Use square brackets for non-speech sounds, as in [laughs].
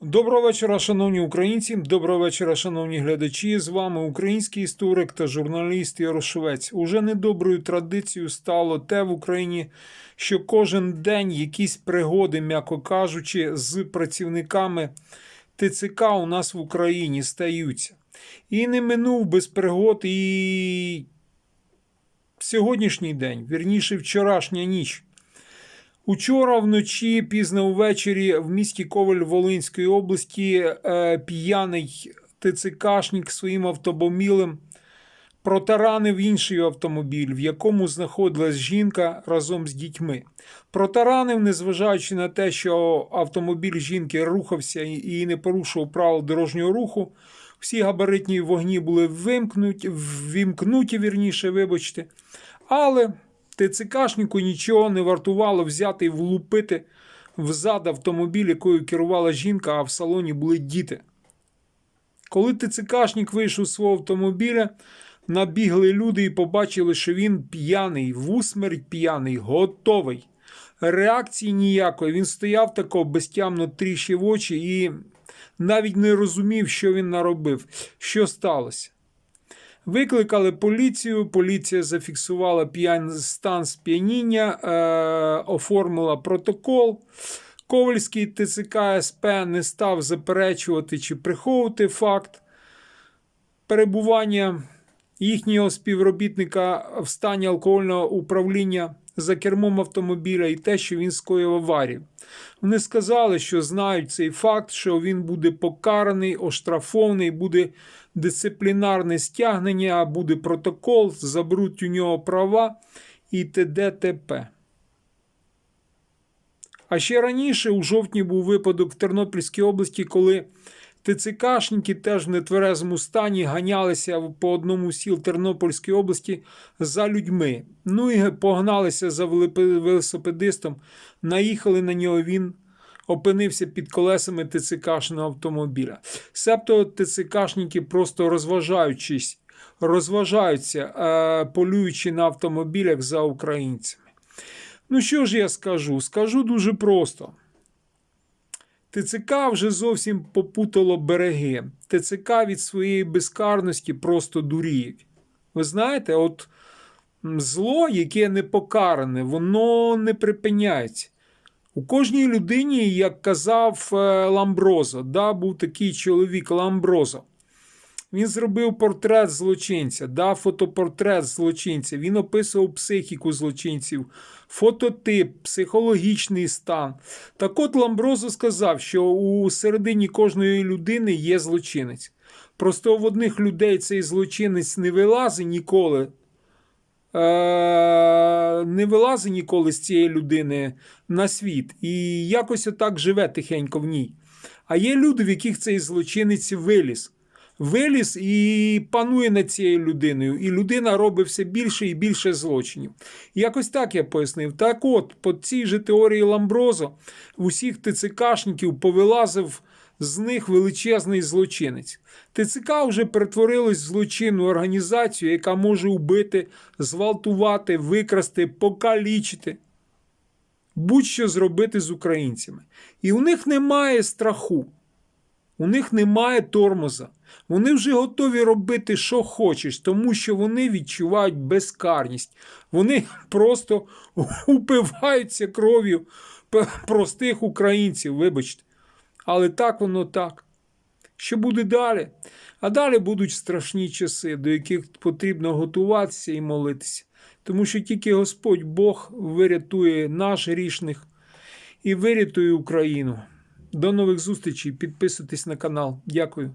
Доброго вечора, шановні українці. Доброго вечора, шановні глядачі. З вами український історик та журналіст Ярошовець. Уже недоброю традицією стало те в Україні, що кожен день якісь пригоди, м'яко кажучи, з працівниками ТЦК у нас в Україні стаються. І не минув без пригод і сьогоднішній день, вірніше, вчорашня ніч. Учора вночі, пізно ввечері, в місті Коваль Волинської області е, п'яний ТЦКшник своїм автомобілем протаранив інший автомобіль, в якому знаходилась жінка разом з дітьми. Протаранив, незважаючи на те, що автомобіль жінки рухався і не порушував правил дорожнього руху. Всі габаритні вогні були вимкнуті, вімкнуті, вірніше, вибачте. Але ТЦКшнику нічого не вартувало взяти і влупити взад автомобіль, якою керувала жінка, а в салоні були діти. Коли ТЦКшник вийшов з свого автомобіля, набігли люди і побачили, що він п'яний, в усмерть п'яний, готовий. Реакції ніякої. Він стояв тако безтямно тріщив очі і навіть не розумів, що він наробив, що сталося. Викликали поліцію, поліція зафіксувала стан сп'яніння, е... оформила протокол. Ковальський ТЦК СП не став заперечувати чи приховувати факт перебування їхнього співробітника в стані алкогольного управління за кермом автомобіля і те, що він скоїв аварію. Вони сказали, що знають цей факт, що він буде покараний, оштрафований, буде дисциплінарне стягнення, буде протокол, заберуть у нього права і т.д. т.п. А ще раніше, у жовтні, був випадок в Тернопільській області, коли ТЦКшники теж в нетверезому стані ганялися по одному сіл Тернопільської області за людьми. Ну і погналися за велосипедистом, наїхали на нього. Він опинився під колесами ТЦКшного автомобіля. Себто ТЦКшники просто розважаючись, розважаються, е, полюючи на автомобілях за українцями. Ну що ж я скажу? Скажу дуже просто. ТЦК вже зовсім попутало береги. ТЦК від своєї безкарності просто дуріють. Ви знаєте, от зло, яке не покаране, воно не припиняється. У кожній людині, як казав е, Ламброзо, да, був такий чоловік Ламброзо. Він зробив портрет злочинця, дав фотопортрет злочинця. Він описував психіку злочинців, фототип, психологічний стан. Так от Ламброзо сказав, що у середині кожної людини є злочинець. Просто в одних людей цей злочинець не вилазить ніколи. Е, не вилазить ніколи з цієї людини на світ і якось отак живе тихенько в ній. А є люди, в яких цей злочинець виліз виліз і панує над цією людиною, і людина робить все більше і більше злочинів. Якось так я пояснив. Так от, по цій же теорії Ламброзо, усіх ТЦКшників повилазив з них величезний злочинець. ТЦК вже перетворилась в злочинну організацію, яка може убити, зґвалтувати, викрасти, покалічити. Будь-що зробити з українцями. І у них немає страху. У них немає тормоза. Вони вже готові робити, що хочеш, тому що вони відчувають безкарність. Вони [laughs] просто [laughs] упиваються кров'ю простих українців, вибачте. Але так воно так. Що буде далі? А далі будуть страшні часи, до яких потрібно готуватися і молитися. Тому що тільки Господь Бог вирятує наш грішних і вирятує Україну. До нових зустрічей. Підписуйтесь на канал. Дякую.